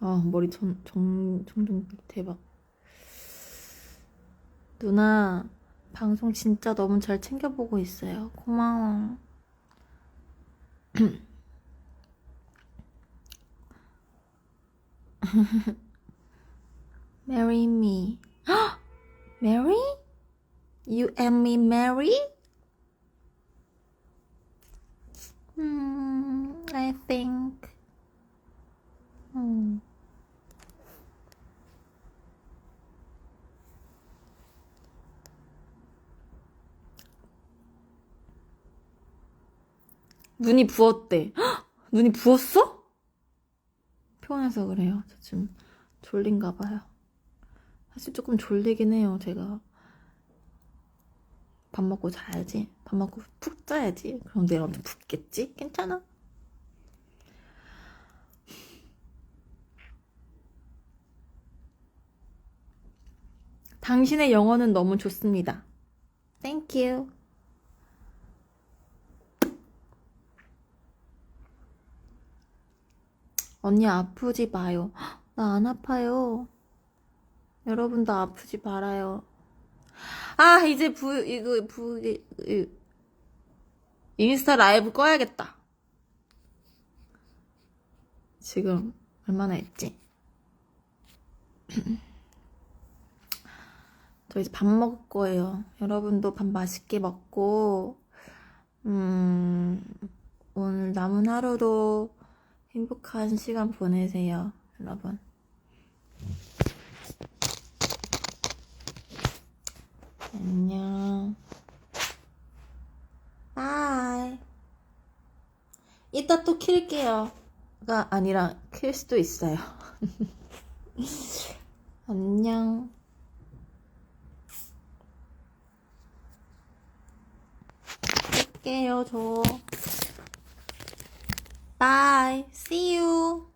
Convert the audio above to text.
아, 머리 정, 정, 정정 대박. 누나, 방송 진짜 너무 잘 챙겨보고 있어요. 고마워. Marry me. Marry? You and me marry? Hmm, I think. 눈이 부었대. 헉! 눈이 부었어? 피곤해서 그래요. 저 지금 졸린가 봐요. 사실 조금 졸리긴 해요, 제가. 밥 먹고 자야지. 밥 먹고 푹 자야지. 그럼 내일 엄청 붓겠지? 괜찮아. 당신의 영어는 너무 좋습니다. Thank you. 언니 아프지 마요. 나 안 아파요. 여러분도 아프지 말아요. 아, 이제 부, 이거, 부, 이, 이, 인스타 라이브 꺼야겠다. 지금 얼마나 했지? 저 이제 밥 먹을 거예요. 여러분도 밥 맛있게 먹고, 음, 오늘 남은 하루도 행복한 시간 보내세요, 여러분. 안녕. 바이. 이따 또 킬게요. 가 아니라 킬 수도 있어요. 안녕. 킬게요, 저. 바이. See you.